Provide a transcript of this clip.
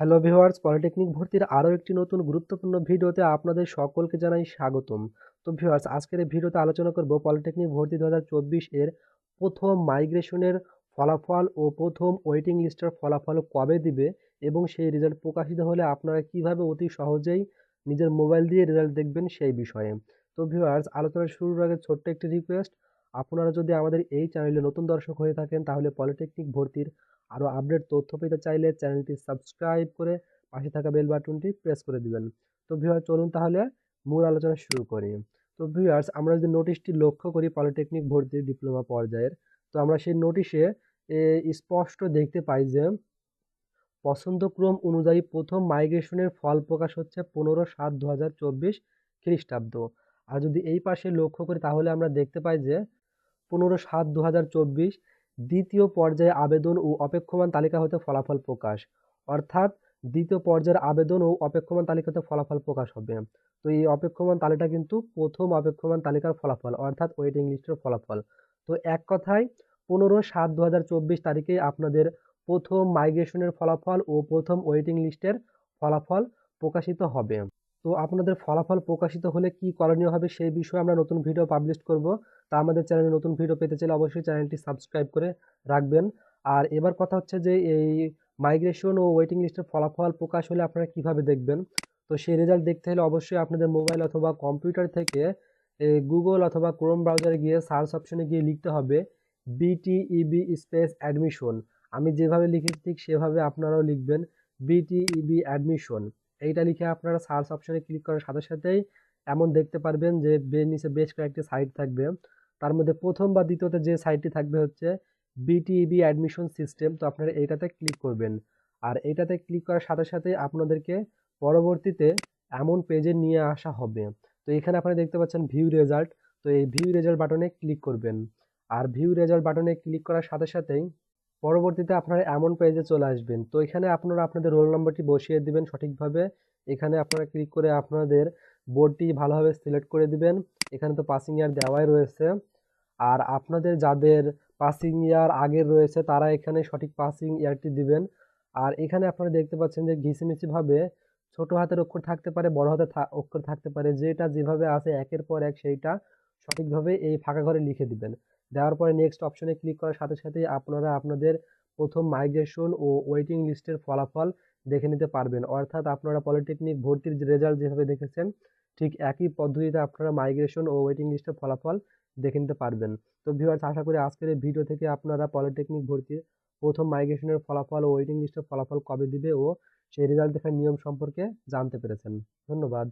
Hello viewers, polytechnic ভর্তির আরও একটি নতুন গুরুত্বপূর্ণ ভিডিওতে আপনাদের সকলকে জানাই স্বাগতম। তো ভিউয়ার্স, আজকের এই ভিডিওতে আলোচনা করব পলিটেকনিক ভর্তি দু এর প্রথম মাইগ্রেশনের ফলাফল ও প্রথম ওয়েটিং লিস্টের ফলাফল কবে দিবে এবং সেই রেজাল্ট প্রকাশিত হলে আপনারা কীভাবে অতি সহজেই নিজের মোবাইল দিয়ে রেজাল্ট দেখবেন সেই বিষয়ে। তো ভিউয়ার্স আলোচনা শুরুর আগে ছোট্ট একটি রিকোয়েস্ট আপনারা যদি আমাদের এই চ্যানেলে নতুন দর্শক হয়ে থাকেন, তাহলে পলিটেকনিক ভর্তির আরও আপডেট তথ্য পেতে চাইলে চ্যানেলটি সাবস্ক্রাইব করে পাশে থাকা বেল বাটনটি প্রেস করে দিবেন। তো ভিউয়ার চলুন তাহলে মূল আলোচনা শুরু করি। তো ভিউয়ার্স আমরা যদি নোটিশটি লক্ষ্য করি পলিটেকনিক ভর্তির ডিপ্লোমা পর্যায়ের, তো আমরা সেই নোটিশে স্পষ্ট দেখতে পাই যে, পছন্দক্রম অনুযায়ী প্রথম মাইগ্রেশনের ফল প্রকাশ হচ্ছে পনেরো সাত দু খ্রিস্টাব্দ। আর যদি এই পাশে লক্ষ্য করি, তাহলে আমরা দেখতে পাই যে পনেরো সাত দু দ্বিতীয় পর্যায়ে আবেদন ও অপেক্ষমান তালিকা হতে ফলাফল প্রকাশ। অর্থাৎ দ্বিতীয় পর্যায়ের আবেদন ও অপেক্ষমান তালিকাতে ফলাফল প্রকাশ হবে। তো এই অপেক্ষমান তালিকা কিন্তু প্রথম অপেক্ষমান তালিকার ফলাফল, অর্থাৎ ওয়েটিং লিস্টের ফলাফল। তো এক কথায়, পনেরো সাত দু তারিখে আপনাদের প্রথম মাইগ্রেশনের ফলাফল ও প্রথম ওয়েটিং লিস্টের ফলাফল প্রকাশিত হবে। তো আপনাদের ফলাফল প্রকাশিত হলে কি করণীয় হবে সেই বিষয়ে আমরা নতুন ভিডিও পাবলিশ করব। তা আমাদের চ্যানেলে নতুন ভিডিও পেতে চাইলে অবশ্যই চ্যানেলটি সাবস্ক্রাইব করে রাখবেন। আর এবার কথা হচ্ছে যে এই মাইগ্রেশন ও ওয়েটিং লিস্টের ফলাফল প্রকাশ হলে আপনারা কীভাবে দেখবেন? তো সেই রেজাল্ট দেখতে হলে অবশ্যই আপনাদের মোবাইল অথবা কম্পিউটার থেকে গুগল অথবা ক্রোম ব্রাউজারে গিয়ে সার্চ অপশনে গিয়ে লিখতে হবে বিটিইবি স্পেস অ্যাডমিশন আমি যেভাবে লিখেছি ঠিক সেভাবে আপনারাও লিখবেন বিটিইবি অ্যাডমিশন এইটা লিখে আপনারা সার্চ অপশনে ক্লিক করার সাথে সাথেই এমন দেখতে পারবেন যে নিচে বেশ কয়েকটি সাইট থাকবে। তার মধ্যে প্রথম বা দ্বিতীয়তে যে সাইটটি থাকবে হচ্ছে বিটিইবি অ্যাডমিশন সিস্টেম তো আপনারা এইটাতে ক্লিক করবেন। আর এইটাতে ক্লিক করার সাথে সাথে আপনাদেরকে পরবর্তীতে এমন পেজে নিয়ে আসা হবে। তো এখানে আপনারা দেখতে পাচ্ছেন ভিউ রেজাল্ট তো এই ভিউ রেজাল্ট বাটনে ক্লিক করবেন। আর ভিউ রেজাল্ট বাটনে ক্লিক করার সাথে সাথেই পরবর্তীতে আপনারা এমন পেজে চলে আসবেন। তো এখানে আপনারা আপনাদের রোল নম্বরটি বসিয়ে দিবেন সঠিকভাবে। এখানে আপনারা ক্লিক করে আপনাদের বোর্ডটি ভালোভাবে সিলেক্ট করে দিবেন। এখানে তো পাসিং ইয়ার দেওয়াই রয়েছে। আর আপনাদের যাদের পাসিং ইয়ার আগের রয়েছে, তারা এখানে সঠিক পাসিং ইয়ারটি দিবেন। আর এখানে আপনারা দেখতে পাচ্ছেন যে ঘিসিমিচিভাবে ছোট হাতের অক্ষর থাকতে পারে, বড় হাতের অক্ষর থাকতে পারে। যেটা যেভাবে আছে একের পর এক সেইটা সঠিকভাবে এই ফাঁকা ঘরে লিখে দিবেন। দেওয়ার পরে নেক্সট অপশনে ক্লিক করার সাথে সাথে আপনারা আপনাদের প্রথম মাইগ্রেশন ও ওয়েটিং লিস্টের ফলাফল দেখে নিতে পারবেন। অর্থাৎ আপনারা পলিটেকনিক ভর্তির রেজাল্ট যেভাবে দেখেছেন, ঠিক একই পদ্ধতিতে আপনারা মাইগ্রেশন ও ওয়েটিং লিস্টের ফলাফল দেখে নিতে পারবেন। তো ভিউয়ার্স আশা করি আজকের এই ভিডিও থেকে আপনারা পলিটেকনিক ভর্তির প্রথম মাইগ্রেশনের ফলাফল ও ওয়েটিং লিস্টের ফলাফল কবে দিবে ও সেই রেজাল্ট দেখার নিয়ম সম্পর্কে জানতে পেরেছেন। ধন্যবাদ।